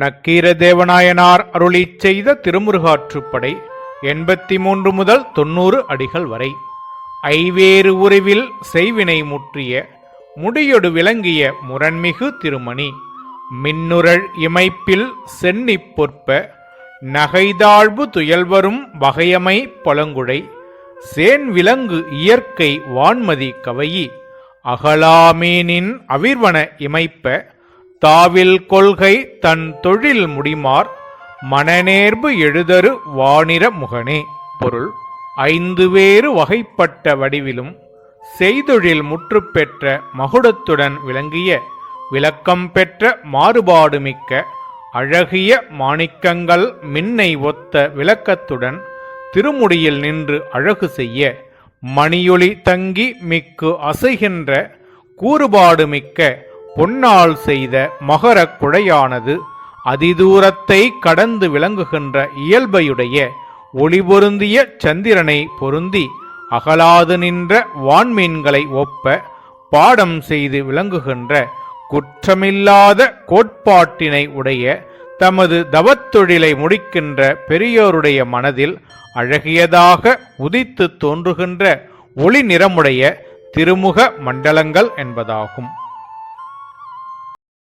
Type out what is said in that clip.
நக்கீர தேவநாயனார் அருளி செய்த திருமுருகாற்றுப்படை எண்பத்தி மூன்று முதல் தொன்னூறு அடிகள் வரை. ஐவேறு உருவில் செய்வினை முற்றிய முடியொடு விளங்கிய முரண்மிகு திருமணி. மின்னுரள் இமைப்பில் சென்னி பொற்ப நகைதாழ்வு துயல்வரும் வகையமை பழங்குடை சேன் விலங்கு இயற்கை வான்மதி கவையி. அகலாமீனின் அவிர்வன இமைப்ப தாவில் கொள்கை தன் தொழில் முடிமார் மனநேர்பு எழுதரு வானிர முகனே. பொருள் ஐந்து வேறு வகைப்பட்ட வடிவிலும் செய்தொழில் முற்று பெற்ற மகுடத்துடன் விளங்கிய விளக்கம் பெற்ற மாறுபாடு மிக்க அழகிய மாணிக்கங்கள் மின்னை ஒத்த விளக்கத்துடன் திருமுடியில் நின்று அழகு செய்ய மணியொளி தங்கி மிக்கு அசைகின்ற கூறுபாடு மிக்க பொன்னால் செய்த மகரக் குழையானது அதிதூரத்தை கடந்து விளங்குகின்ற இயல்பையுடைய ஒளி பொருந்திய சந்திரனை பொருந்தி அகலாது நின்ற வான்மீன்களை ஒப்ப பாடம் செய்து விளங்குகின்ற குற்றமில்லாத கோட்பாட்டினை உடைய தமது தவத்தொழிலை முடிக்கின்ற பெரியோருடைய மனதில் அழகியதாக உதித்து தோன்றுகின்ற ஒளி நிறமுடைய திருமுக மண்டலங்கள் என்பதாகும்.